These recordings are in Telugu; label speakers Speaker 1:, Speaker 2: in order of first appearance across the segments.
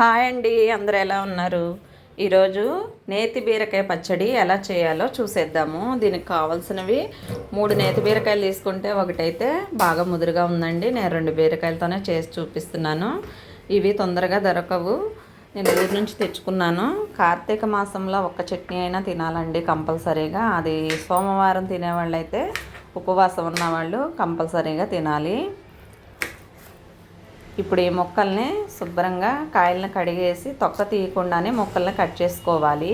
Speaker 1: హాయ్ అండి అందరు ఎలా ఉన్నారు? ఈరోజు నేతి బీరకాయ పచ్చడి ఎలా చేయాలో చూసేద్దాము. దీనికి కావాల్సినవి మూడు నేతి బీరకాయలు తీసుకుంటే ఒకటైతే బాగా ముదురుగా ఉందండి. నేను రెండు బీరకాయలతోనే చేసి చూపిస్తున్నాను. ఇవి తొందరగా దొరకవు. నేను ఊరి నుంచి తెచ్చుకున్నాను. కార్తీక మాసంలో ఒక్క చట్నీ అయినా తినాలండి కంపల్సరీగా. అది సోమవారం తినేవాళ్ళైతే ఉపవాసం ఉన్నవాళ్ళు కంపల్సరీగా తినాలి. ఇప్పుడు ఈ మొక్కల్ని శుభ్రంగా కాయలను కడిగేసి తొక్క తీయకుండానే మొక్కల్ని కట్ చేసుకోవాలి.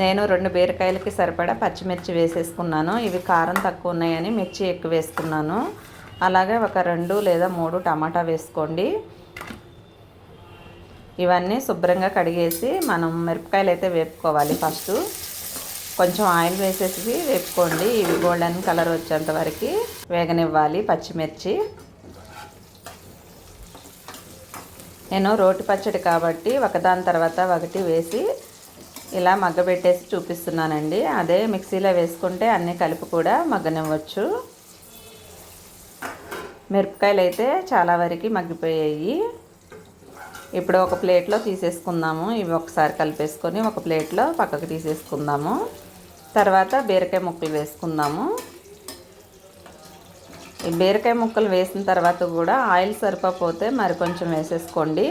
Speaker 1: నేను రెండు బీరకాయలకి సరిపడా పచ్చిమిర్చి వేసేసుకున్నాను. ఇవి కారం తక్కువ ఉన్నాయని మిర్చి ఎక్కువ వేసుకున్నాను. అలాగే ఒక రెండు లేదా మూడు టమాటా వేసుకోండి. ఇవన్నీ శుభ్రంగా కడిగేసి మనం మిరపకాయలు అయితే వేపుకోవాలి ఫస్ట్. కొంచెం ఆయిల్ వేసేసి వేపుకోండి. ఇవి గోల్డెన్ కలర్ వచ్చేంత వరకు వేగనివ్వాలి పచ్చిమిర్చి. నేను రోటి పచ్చడి కాబట్టి ఒకదాని తర్వాత ఒకటి వేసి ఇలా మగ్గబెట్టేసి చూపిస్తున్నానండి. అదే మిక్సీలో వేసుకుంటే అన్నీ కలిపి కూడా మగ్గనివ్వచ్చు. మిరపకాయలు అయితే చాలా వరకు మగ్గిపోయాయి. ఇప్పుడు ఒక ప్లేట్లో తీసేసుకుందాము. ఇవి ఒకసారి కలిపేసుకొని ఒక ప్లేట్లో పక్కకు తీసేసుకుందాము. తర్వాత బీరకాయ ముక్కలు వేసుకుందాము. ఈ బీరకాయ ముక్కలు వేసిన తర్వాత కూడా ఆయిల్ సరిపోతే మరి కొంచెం వేసేసుకోండి.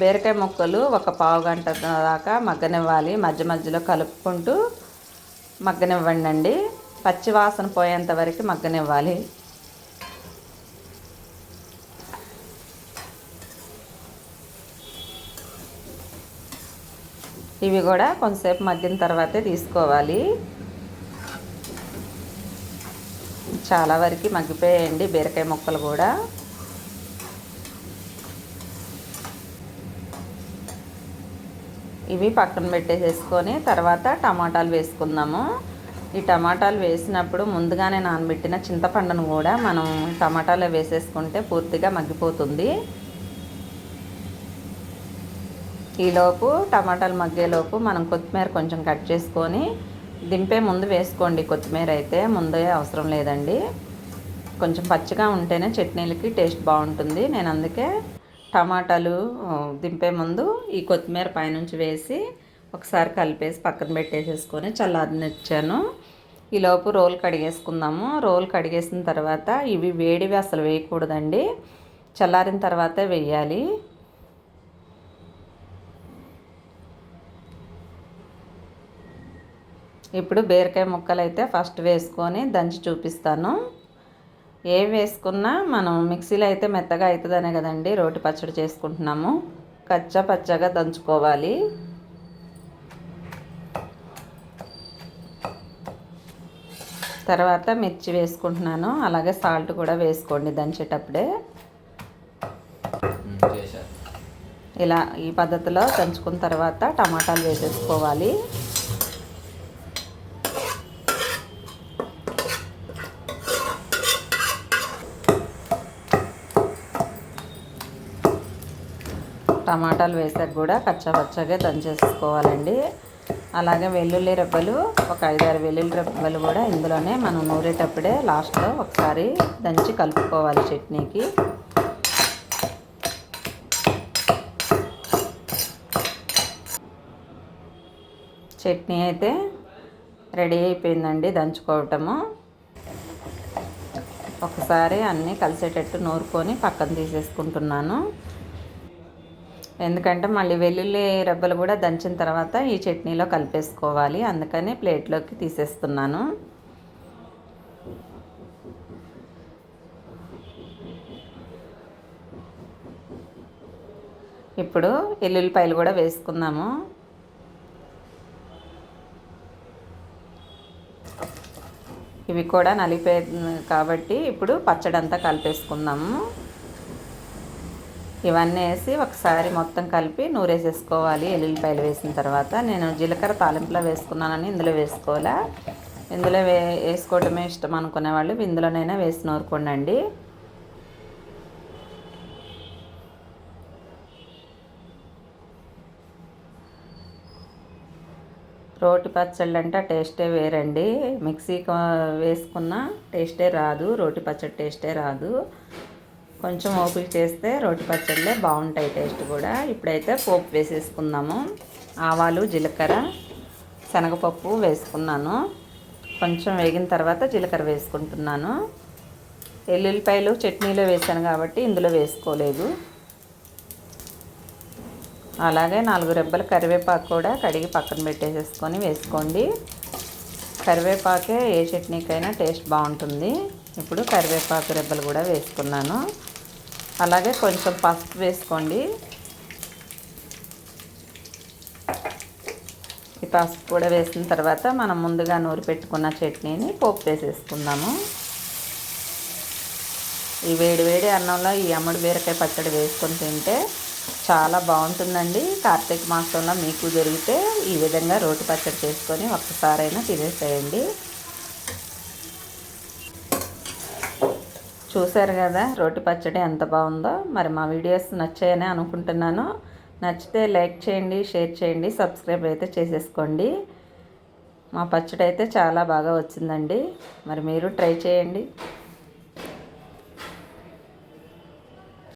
Speaker 1: బీరకాయ ముక్కలు ఒక పావు గంట దాకా మగ్గనివ్వాలి. మధ్య మధ్యలో కలుపుకుంటూ మగ్గనివ్వండి అండి పచ్చివాసన పోయేంత వరకు మగ్గనివ్వాలి. ఇవి కూడా కొంతసేపు మగ్గిన తర్వాతే తీసుకోవాలి. చాలా వరకు మగ్గిపోయాయండి బీరకాయ ముక్కలు కూడా. ఇవి పక్కన పెట్టేసేసుకొని తర్వాత టమాటాలు వేసుకుందాము. ఈ టమాటాలు వేసినప్పుడు ముందుగానే నానబెట్టిన చింతపండును కూడా మనం టమాటాలో వేసేసుకుంటే పూర్తిగా మగ్గిపోతుంది. ఈలోపు టమాటాలు మగ్గేలోపు మనం కొత్తిమీర కొంచెం కట్ చేసుకొని దింపే ముందు వేసుకోండి కొత్తిమీర అయితే ముందే అవసరం లేదండి. కొంచెం పచ్చిగా ఉంటేనే చట్నీలకి టేస్ట్ బాగుంటుంది. నేను అందుకే టమాటాలు దింపే ముందు ఈ కొత్తిమీర పైనుంచి వేసి ఒకసారి కలిపేసి పక్కన పెట్టేసేసుకొని చల్లారనిచ్చాను. ఈలోపు రోల్ కడిగేసుకుందాము. రోల్ కడిగేసిన తర్వాత ఇవి వేడివి అసలు వేయకూడదండి. చల్లారిన తర్వాతే వేయాలి. ఇప్పుడు బీరకాయ ముక్కలు అయితే ఫస్ట్ వేసుకొని దంచి చూపిస్తాను. ఏ వేసుకున్నా మనం మిక్సీలో అయితే మెత్తగా అవుతుందనే కదండి రోటి పచ్చడి చేసుకుంటున్నాము. కచ్చా పచ్చగా దంచుకోవాలి. తర్వాత మిర్చి వేసుకుంటున్నాను అలాగే సాల్ట్ కూడా వేసుకోండి దంచేటప్పుడే. ఇలా ఈ పద్ధతిలో దంచుకున్న తర్వాత టమాటాలు వేసేసుకోవాలి. టమాటాలు వేసాక కూడా కచ్చాపచ్చగా దంచేసుకోవాలండి. అలాగే వెల్లుల్లి రెబ్బలు ఒక ఐదారు వెల్లుల్లి రెబ్బలు కూడా ఇందులోనే మనం నూరేటప్పుడే లాస్ట్లో ఒకసారి దంచి కలుపుకోవాలి చట్నీకి. చట్నీ అయితే రెడీ అయిపోయిందండి దంచుకోవటము. ఒకసారి అన్నీ కలిసేటట్టు నూరుకొని పక్కన తీసేసుకుంటున్నాను. ఎందుకంటే మళ్ళీ వెల్లుల్లి రెబ్బలు కూడా దంచిన తర్వాత ఈ చట్నీలో కలిపేసుకోవాలి. అందుకని ప్లేట్లోకి తీసేస్తున్నాను. ఇప్పుడు ఎల్లుల్లిపాయలు కూడా వేసుకుందాము. ఇవి కూడా నలిపే కాబట్టి ఇప్పుడు పచ్చడంతా కలిపేసుకుందాము. ఇవన్నీ వేసి ఒకసారి మొత్తం కలిపి నూరేసేసుకోవాలి. ఎల్లుల్లిపాయలు వేసిన తర్వాత నేను జీలకర్ర తాలింపులో వేసుకున్నానని ఇందులో వేసుకోవాలా? ఇందులో వే వేసుకోవటమే ఇష్టం అనుకునే వాళ్ళు ఇందులోనైనా వేసి నూరుకోండి రోటి పచ్చళ్ళు అంటే టేస్టే వేరండి. మిక్సీ వేసుకున్న టేస్టే రాదు. రోటి పచ్చడి టేస్టే రాదు. కొంచెం ఓపిక చేస్తే రోటి పచ్చళ్ళే బాగుంటాయి టేస్ట్ కూడా. ఇప్పుడైతే పోపు వేసేసుకుందాము. ఆవాలు జీలకర్ర శనగపప్పు వేసుకున్నాను. కొంచెం వేగిన తర్వాత జీలకర్ర వేసుకుంటున్నాను. ఎల్లుల్లిపాయలు చట్నీలో వేసాను కాబట్టి ఇందులో వేసుకోలేదు. అలాగే నాలుగు రెబ్బలు కరివేపాకు కూడా కడిగి పక్కన పెట్టేసేసుకొని వేసుకోండి. కరివేపాకే ఏ చట్నీకైనా టేస్ట్ బాగుంటుంది. ఇప్పుడు కరివేపాకు రెబ్బలు కూడా వేసుకున్నాను. అలాగే కొంచెం పసుపు వేసుకోండి. ఈ పసుపు కూడా వేసిన తర్వాత మనం ముందుగా నూరి పెట్టుకున్న చట్నీని పోపు వేసేసుకుందాము. ఈ వేడి వేడి అన్నంలో ఈ అమ్మడి బీరకాయ పచ్చడి వేసుకొని తింటే చాలా బాగుంటుందండి. కార్తీక మాసంలో మీకు దొరికితే ఈ విధంగా రోటి పచ్చడి చేసుకొని ఒక్కసారైనా తినేసేయండి. చూశారు కదా రోటి పచ్చడి ఎంత బాగుందో. మరి మా వీడియోస్ నచ్చాయని అనుకుంటున్నాను. నచ్చితే లైక్ చేయండి షేర్ చేయండి సబ్స్క్రైబ్ అయితే చేసేసుకోండి. మా పచ్చడి అయితే చాలా బాగా వచ్చిందండి. మరి మీరు ట్రై చేయండి.